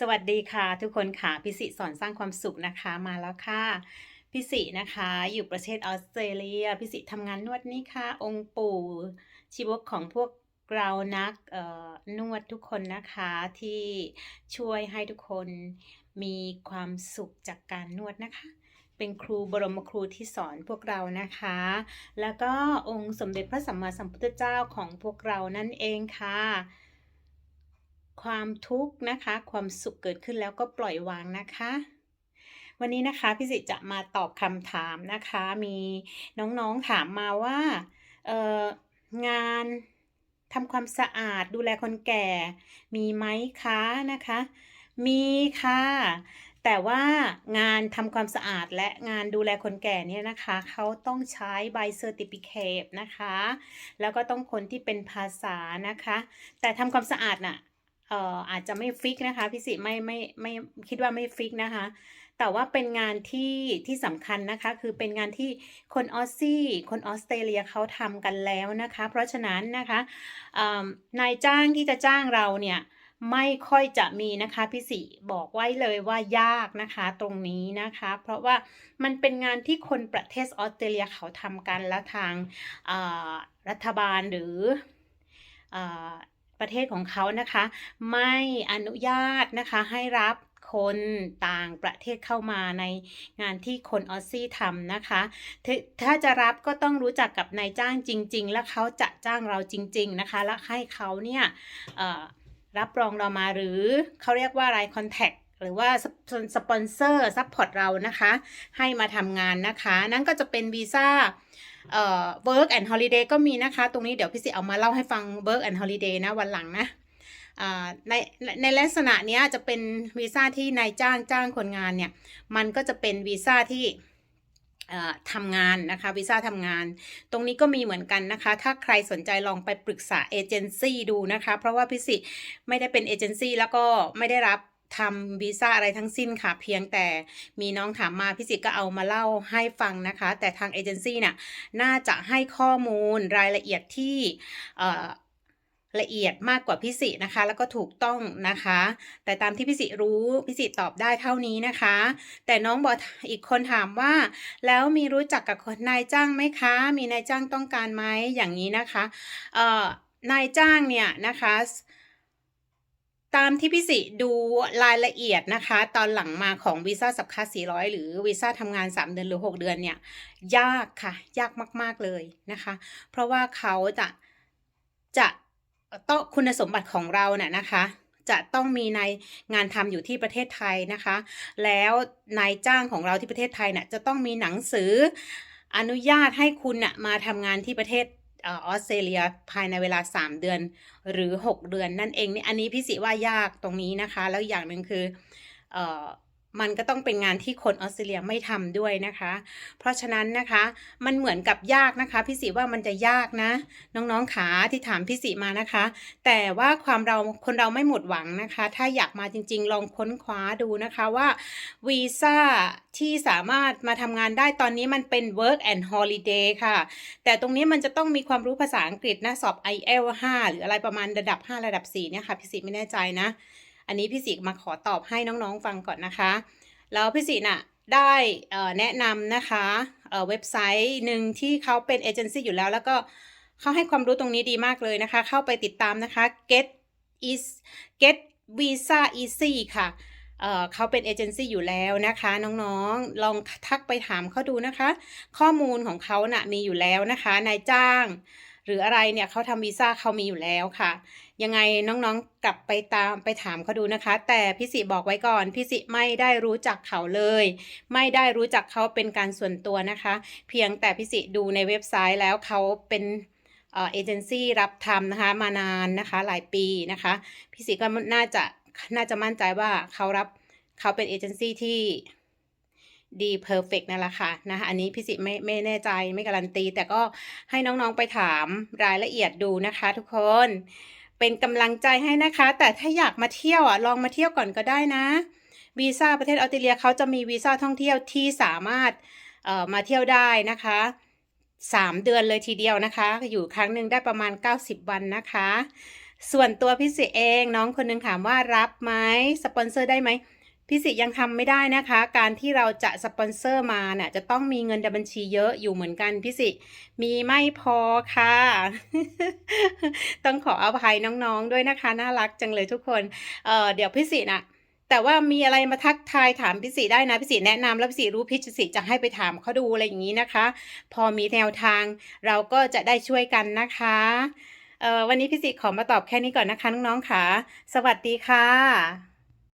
สวัสดีค่ะทุกคนค่ะพิสิสอนสร้างความสุขนะคะมาแล้วค่ะพิสินะคะอยู่ประเทศออสเตรเลียพิสิทำงานนวดนี่ค่ะ องค์ปู่ชีวกของพวกเรานักเอ่อนวดทุกคนนะคะที่ช่วยให้ทุกคนมีความสุขจากการนวดนะคะ เป็นครูบรมครูที่สอนพวกเรานะคะ แล้วก็องค์สมเด็จพระสัมมาสัมพุทธเจ้าของพวกเรานั่นเองค่ะ ความทุกข์นะคะ ความสุขเกิดขึ้นแล้วก็ปล่อยวางนะคะ วันนี้นะคะพี่สิจะมาตอบคำถามนะคะ มีน้องๆถามมาว่าเอองานทำความสะอาดดูแลคนแก่ มีไหมคะนะคะ มีค่ะ แต่ว่างานทำความสะอาดและงานดูแลคนแก่เนี่ยนะคะ เขาต้องใช้ใบเซอร์ติฟิเคตนะคะ แล้วก็ต้องคนที่เป็นภาษานะคะ แต่ทำความสะอาดน่ะ เอ่ออาจจะไม่ฟิกนะคะพี่สิไม่ไม่ไม่คิดว่าไม่ฟิกนะคะ แต่ว่าเป็นงานที่ที่สำคัญนะคะ คือเป็นงานที่คนออสซี่ คนออสเตรเลียเขาทำกันแล้วนะคะ เพราะฉะนั้นนะคะนายจ้างที่จะจ้างเราเนี่ยไม่ค่อยจะมีนะคะพี่สิบอกไว้เลยว่ายากนะคะตรงนี้นะคะ เพราะว่ามันเป็นงานที่คนประเทศออสเตรเลียเขาทำกันแล้วทางรัฐบาลหรืออ ประเทศของเขานะคะ ไม่อนุญาตนะคะให้รับคนต่างประเทศเข้ามาในงานที่คนออสซี่ทำนะคะถถ้าจะรับก็ต้องรู้จักกับนายจ้างจริง ๆ และเขาจะจ้างเราจริง ๆนะคะ และให้เขาเนี่ยรับรองเรามาหรือเขาเรียกว่าอะไรคอนแทคหรือว่าสปอนเซอร์ซัพพอร์ตเรานะคะ ให้มาทำงานนะคะ นั่นก็จะเป็นวีซ่า เอ่อ work and holiday ก็มีนะคะ ตรงนี้เดี๋ยวพี่สิเอามาเล่าให้ฟัง work and holiday นะวันหลังนะในในลักษณะเนี้ยจะเป็นวีซ่าที่นายจ้างจ้างคนงานเนี่ย มันก็จะเป็นวีซ่าที่ทำงานนะคะวีซ่าทำงาน ตรงนี้ก็มีเหมือนกันนะคะ ถ้าใครสนใจลองไปปรึกษาเอเจนซี่ดูนะคะ เพราะว่าพี่สิไม่ได้เป็นเอเจนซี่แล้วก็ไม่ได้รับ ทำวีซ่าอะไรทั้งสิ้นค่ะ เพียงแต่มีน้องถามมาพี่สิก็เอามาเล่าให้ฟังนะคะ แต่ทางเอเจนซี่เนี่ยน่าจะให้ข้อมูลรายละเอียดที่ละเอียดมากกว่าพิสินะคะ แล้วก็ถูกต้องนะคะ แต่ตามที่พิสิรู้พิสิตอบได้เท่านี้นะคะ แต่น้องบอกอีกคนถามว่า แล้วมีรู้จักกับคนนายจ้างไหมคะ มีนายจ้างต้องการไหมอย่างนี้นะคะเอ่อนายจ้างเนี่ยนะคะ ตามที่พี่สิดูรายละเอียดนะคะ ตอนหลังมาของวีซ่าสับค่า400 หรือวีซ่าทำงาน 3 เดือนหรือ 6 เดือนเนี่ย ยากค่ะ ยากมาก ๆ เลยนะคะ เพราะว่าเขาจะจะต้องคุณสมบัติของเราเนี่ยนะคะ จะต้องมีในงานทำอยู่ที่ประเทศไทยนะคะ แล้วนายจ้างของเราที่ประเทศไทยเนี่ยจะต้องมีหนังสืออนุญาตให้คุณน่ะมาทำงานที่ประเทศ ออสเตรเลียภายในเวลา 3 เดือนหรือ 6 เดือนนั่นเองนี่อันนี้พี่สิว่ายากตรงนี้นะคะ แล้วอย่างหนึ่งคืออ มันก็ต้องเป็นงานที่คนออสเตรเลียไม่ทำด้วยนะคะ เพราะฉะนั้นนะคะ มันเหมือนกับยากนะคะ พี่สิว่ามันจะยากนะ น้องๆขาที่ถามพี่สิมานะคะ แต่ว่าความเราคนเราไม่หมดหวังนะคะ ถ้าอยากมาจริงๆ ลองค้นคว้าดูนะคะว่าวีซ่าที่สามารถมาทำงานได้ตอนนี้มันเป็น work and holiday ค่ะ แต่ตรงนี้มันจะต้องมีความรู้ภาษาอังกฤษนะสอบ IELTS 5หรืออะไรประมาณระดับ 5 ระดับ4เนี่ยค่ะพี่สิไม่แน่ใจนะ อันนี้พี่สิมาขอตอบให้น้องๆฟังก่อนนะคะ แล้วพี่สิน่ะได้แนะนำนะคะเเว็บไซต์หนึ่งที่เขาเป็นเอเจนซี่อยู่แล้ว แล้วก็เขาให้ความรู้ตรงนี้ดีมากเลยนะคะ เข้าไปติดตามนะคะ get is get visa easy ค่ะเเขาเป็นเอเจนซี่อยู่แล้วนะคะน้องๆ ลองทักไปถามเขาดูนะคะ ข้อมูลของเขาน่ะมีอยู่แล้วนะคะนายจ้าง หรืออะไรเนี่ยเขาทำวีซ่าเขามีอยู่แล้วค่ะ ยังไงน้องๆกลับไปตามไปถามเขาดูนะคะ แต่พี่สิบอกไว้ก่อนพี่สิไม่ได้รู้จักเขาเลย ไม่ได้รู้จักเขาเป็นการส่วนตัวนะคะ เพียงแต่พี่สิดูในเว็บไซต์แล้วเขาเป็นเอเจนซี่รับทำนะคะมานานนะคะหลายปีนะคะ พี่สิก็น่าจะน่าจะมั่นใจว่าเขารับเขาเป็นเอเจนซี่ที่ ดีเพอร์เฟกนั่นแหละค่ะนะคะอันนี้พี่สิไม่ไม่แน่ใจไม่การันตี แต่ก็ให้น้องๆไปถามรายละเอียดดูนะคะทุกคนเป็นกำลังใจให้นะคะ แต่ถ้าอยากมาเที่ยวอะลองมาเที่ยวก่อนก็ได้นะวีซ่าประเทศออสเตรเลียเขาจะมีวีซ่าท่องเที่ยวที่สามารถเอ่อมาเที่ยวได้นะคะสามเดือนเลยทีเดียวนะคะ อยู่ครั้งหนึ่งได้ประมาณ 90 วันนะคะ ส่วนตัวพี่สิเองน้องคนหนึงถามว่ารับไหมสปอนเซอร์ได้ไหม พี่สิยังทำไม่ได้นะคะ การที่เราจะสปอนเซอร์มาเนี่ยจะต้องมีเงินในบัญชีเยอะอยู่เหมือนกันพี่สิมีไม่พอค่ะ ต้องขออภัยน้องๆด้วยนะคะ น่ารักจังเลยทุกคนเออเดี๋ยวพี่สินะแต่ว่ามีอะไรมาทักทายถามพี่สิได้นะพี่สิแนะนำแล้วพี่สิรู้พี่สิจะให้ไปถามเขาดูอะไรอย่างนี้นะคะ พอมีแนวทางเราก็จะได้ช่วยกันนะคะเออวันนี้พี่สิขอมาตอบแค่นี้ก่อนนะคะน้องๆค่ะ สวัสดีค่ะ